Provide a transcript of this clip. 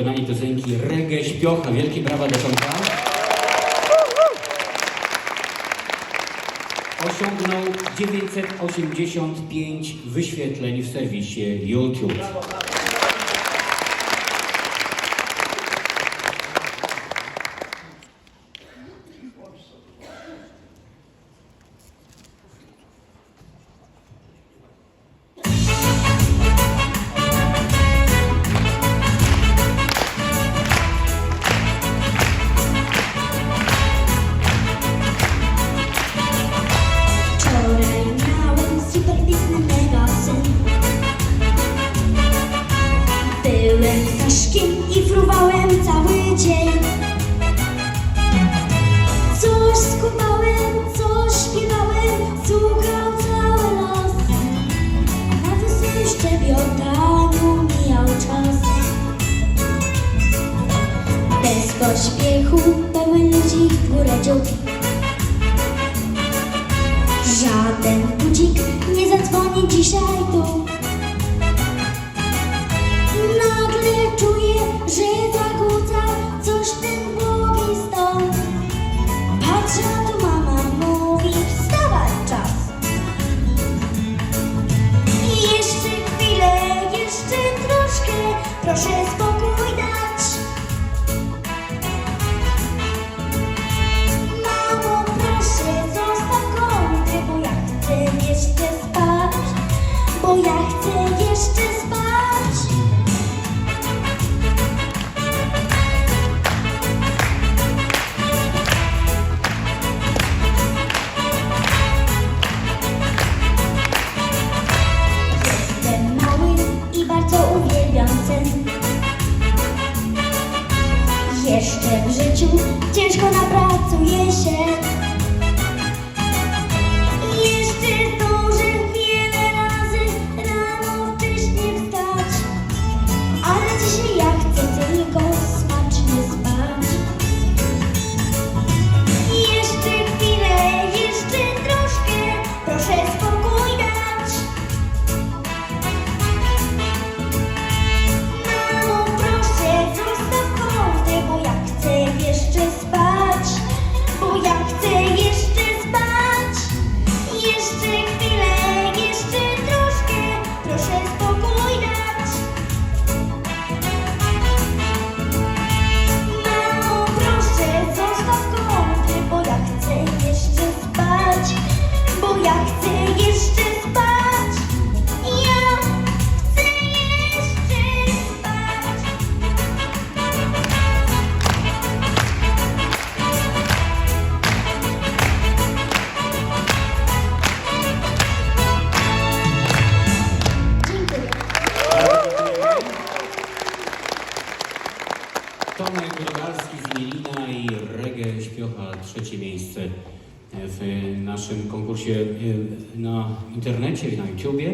wykonanie piosenki Reggae Śpiocha. Wielkie brawa dla Tomka. Osiągnął 985 wyświetleń w serwisie YouTube. Pośpiechu pełen ludzi górę dziób Żaden budzik nie zadzwoni dzisiaj tu. Nagle czuję, że zakłóca coś ten błogi stan. Patrzę, tu mama mówi, wstawać czas. Jeszcze chwilę, jeszcze troszkę, proszę bardzo uwielbiam sen. Jeszcze w życiu ciężko napracuję się. Jeszcze Tomek Rogalski z Mielina i Reggae Śpiocha trzecie miejsce w naszym konkursie e, na internecie, na YouTubie.